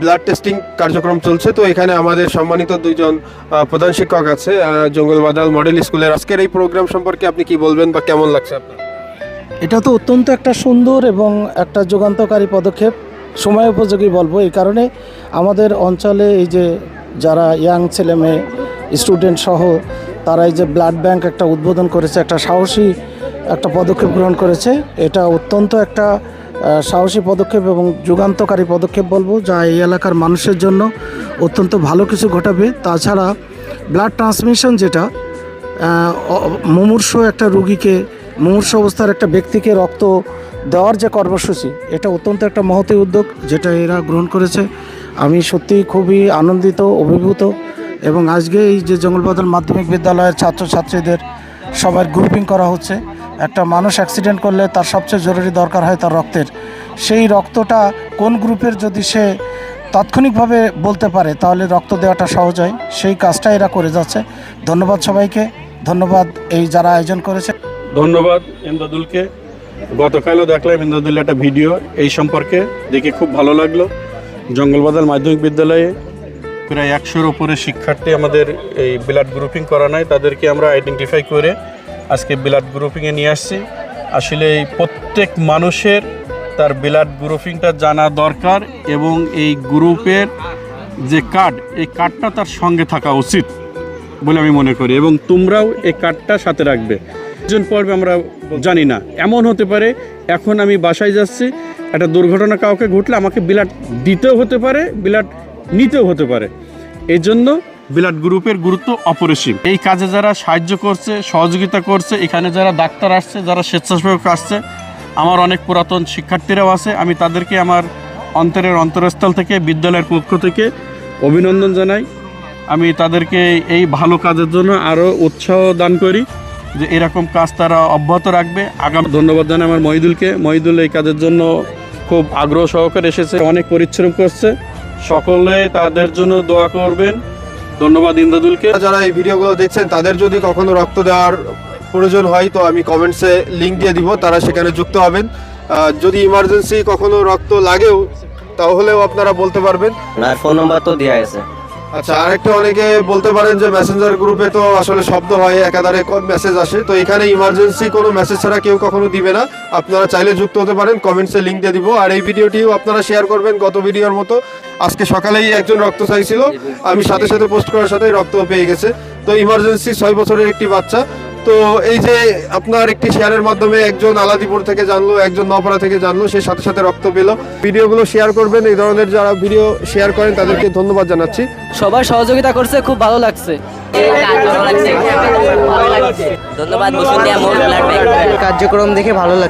Blood testing কার্যক্রম চলছে। তো এখানে আমাদের সম্মানিত দুইজন প্রধান শিক্ষক আছে আহ, জঙ্গলবাদাল মডেল স্কুলের। আজকের এই প্রোগ্রাম সম্পর্কে আপনি কি বলবেন বা কেমন লাগছে আপনার? এটা তো অত্যন্ত একটা সুন্দর এবং একটা যুগান্তকারী পদক্ষেপ। সময় উপযোগী বলব এই কারণে আমাদের অঞ্চলে এই যে যারা ইয়াং ছেলে মেয়ে স্টুডেন্ট সহ তারা এই যে ব্লাড ব্যাংক একটা উদ্বোধন করেছে একটা সাহসী একটা পদক্ষেপ গ্রহণ করেছে। এটা অত্যন্ত একটা সাহসী পদক্ষেপ এবং যুগান্তকারী পদক্ষেপ বলব, যা এই এলাকার মানুষের জন্য অত্যন্ত ভালো কিছু ঘটাবে। তাছাড়া ব্লাড ট্রান্সমিশন যেটা মুমূর্ষ একটা রুগীকে, মুমূর্ষ অবস্থার একটা ব্যক্তিকে রক্ত দেওয়ার যে কর্মসূচি, এটা অত্যন্ত একটা মহতি উদ্যোগ, যেটা এরা গ্রহণ করেছে। আমি সত্যি খুবই আনন্দিত, অভিভূত এবং আজকে এই যে জঙ্গলবাদল মাধ্যমিক বিদ্যালয়ের ছাত্রছাত্রীদের সবার গ্রুপিং করা হচ্ছে। একটা মানুষ অ্যাক্সিডেন্ট করলে তার সবচেয়ে জরুরি দরকার হয় তার রক্তের। সেই রক্তটা কোন গ্রুপের যদি সে তাৎক্ষণিকভাবে বলতে পারে, তাহলে রক্ত দেওয়াটা সহজ হয়। সেই কাজটা এরা করে যাচ্ছে। ধন্যবাদ সবাইকে। ধন্যবাদ এই যারা আয়োজন করেছে। ধন্যবাদ ইমদাদুলকে। গতকালও দেখলাম ইমদাদুল একটা ভিডিও এই সম্পর্কে, দেখে খুব ভালো লাগল। জঙ্গলবাজার মাধ্যমিক বিদ্যালয়ে প্রায় একশোর উপরে শিক্ষার্থী আমাদের এই ব্লাড গ্রুপিং করা নাই, তাদেরকে আমরা আইডেন্টিফাই করে আজকে ব্লাড গ্রুপিংয়ে নিয়ে আসছি। আসলে এই প্রত্যেক মানুষের তার ব্লাড গ্রুপিংটা জানা দরকার এবং এই গ্রুপের যে কার্ড, এই কার্ডটা তার সঙ্গে থাকা উচিত বলে আমি মনে করি এবং তোমরাও এই কার্ডটা সাথে রাখবে। জন পর্বে আমরা জানি না। এমন হতে পারে, এখন আমি বাসায় যাচ্ছি, একটা দুর্ঘটনা কাউকে ঘটলে আমাকে বিলাট দিতেও হতে পারে, বিলাট নিতেও হতে পারে। এই জন্য বিলাট গ্রুপের গুরুত্ব অপরিসীম। এই কাজে যারা সাহায্য করছে, সহযোগিতা করছে, এখানে যারা ডাক্তার আসছে, যারা স্বেচ্ছাসেবক আসছে, আমার অনেক পুরাতন শিক্ষার্থীরাও আছে। আমি তাদেরকে আমার অন্তরের অন্তরস্থল থেকে, বিদ্যালয়ের পক্ষ থেকে অভিনন্দন জানাই। আমি তাদেরকে এই ভালো কাজের জন্য আরও উৎসাহ দান করি যে এরকম কাজ তারা অব্যাহত রাখবে। আগাম ধন্যবাদ জানাই আমার মহিদুলকে। মহিদুল এই কাজের জন্য খুব আগ্রহ সহকারে এসেছে, অনেক পরিশ্রম করছে। সকলে তাদের জন্য দোয়া করবেন। ধন্যবাদ ইন্দাদুলকে যারা এই ভিডিওগুলো দেখছেন তাদের যদি কখনো রক্ত দেওয়ার প্রয়োজন হয় তো আমি কমেন্টসে লিঙ্ক দিয়ে দিব তারা সেখানে যুক্ত হবেন। যদি ইমার্জেন্সি কখনো রক্ত লাগেও তাহলেও আপনারা বলতে পারবেন। আর ফোন নাম্বার তো দেওয়া আছে। আচ্ছা আরেকটা অনেকে বলতে পারেন যে মেসেঞ্জার গ্রুপে তো আসলে শব্দ হয় একাধারে মেসেজ আসে। তো এখানে ইমার্জেন্সি কোনো মেসেজ ছাড়া কেউ কখনো দিবে না। আপনারা চাইলে যুক্ত হতে পারেন কমেন্টসে লিংক দিয়ে দিব। আর এই ভিডিওটিও আপনারা শেয়ার করবেন গত ভিডিওর মতো। আজকে সকালেই একজন রক্ত চাইছিল। আমি সাথে সাথে পোস্ট করার সাথে রক্ত পেয়ে গেছে। তো ইমার্জেন্সি ছয় বছরের একটি বাচ্চা। তো এই যে আপনার একটি শেয়ারের মাধ্যমে একজন আলাদিপুর থেকে জানলো একজন নপাড়া থেকে জানলো সে সাথে সাথে রক্ত পেল। ভিডিওগুলো শেয়ার করবেন এই ধরনের যারা ভিডিও শেয়ার করেন তাদেরকে ধন্যবাদ জানাচ্ছি। সবাই সহযোগিতা করছে খুব ভালো লাগছে। ধন্যবাদ বসুন্ধিয়া মোড় ব্লাড ব্যাংক। কার্যক্রম দেখে ভালো লাগছে।